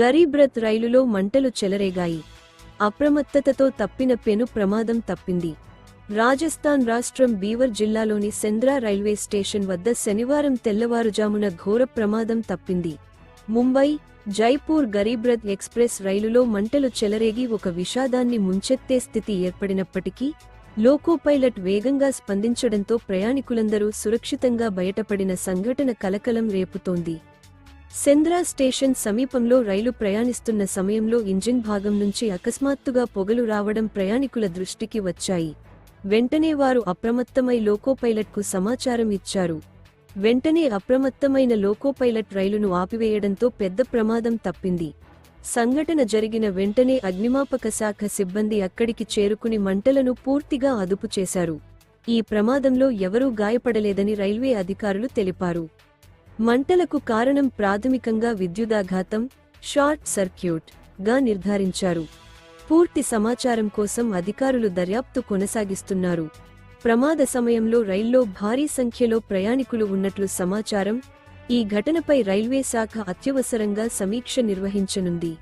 గరీబ్రత్ రైలులో మంటలు చెలరేగాయి. అప్రమత్తతతో తప్పిన పెను ప్రమాదం తప్పింది. రాజస్థాన్ రాష్ట్రం బీవర్ జిల్లాలోని సెంద్రా రైల్వే స్టేషన్ వద్ద శనివారం తెల్లవారుజామున ఘోర ప్రమాదం తప్పింది. ముంబై జైపూర్ గరీబ్రత్ ఎక్స్ప్రెస్ రైలులో మంటలు చెలరేగి ఒక విషాదాన్ని ముంచెత్తే స్థితి ఏర్పడినప్పటికీ లోకో పైలట్ వేగంగా స్పందించడంతో ప్రయాణికులందరూ సురక్షితంగా బయటపడిన సంఘటన కలకలం రేపుతోంది. సెంద్రా స్టేషన్ సమీపంలో రైలు ప్రయాణిస్తున్న సమయంలో ఇంజిన్ భాగం నుంచి అకస్మాత్తుగా పొగలు రావడం ప్రయాణికుల దృష్టికి వచ్చాయి. వెంటనే వారు అప్రమత్తమై లోకో పైలట్కు సమాచారం ఇచ్చారు. వెంటనే అప్రమత్తమైన లోకో పైలట్ రైలును ఆపివేయడంతో పెద్ద ప్రమాదం తప్పింది. సంఘటన జరిగిన వెంటనే అగ్నిమాపక శాఖ సిబ్బంది అక్కడికి చేరుకుని మంటలను పూర్తిగా అదుపు చేశారు ఈ ప్రమాదంలో ఎవరూ గాయపడలేదని రైల్వే అధికారులు తెలిపారు. మంటలకు కారణం ప్రాథమికంగా విద్యుదాఘాతం షార్ట్ సర్క్యూట్గా నిర్ధారించారు. పూర్తి సమాచారం కోసం అధికారులు దర్యాప్తు కొనసాగిస్తున్నారు. ప్రమాద సమయంలో రైల్లో భారీ సంఖ్యలో ప్రయాణికులు ఉన్నట్లు సమాచారం ఈ ఘటనపై రైల్వే శాఖ అత్యవసరంగా సమీక్ష నిర్వహించనుంది.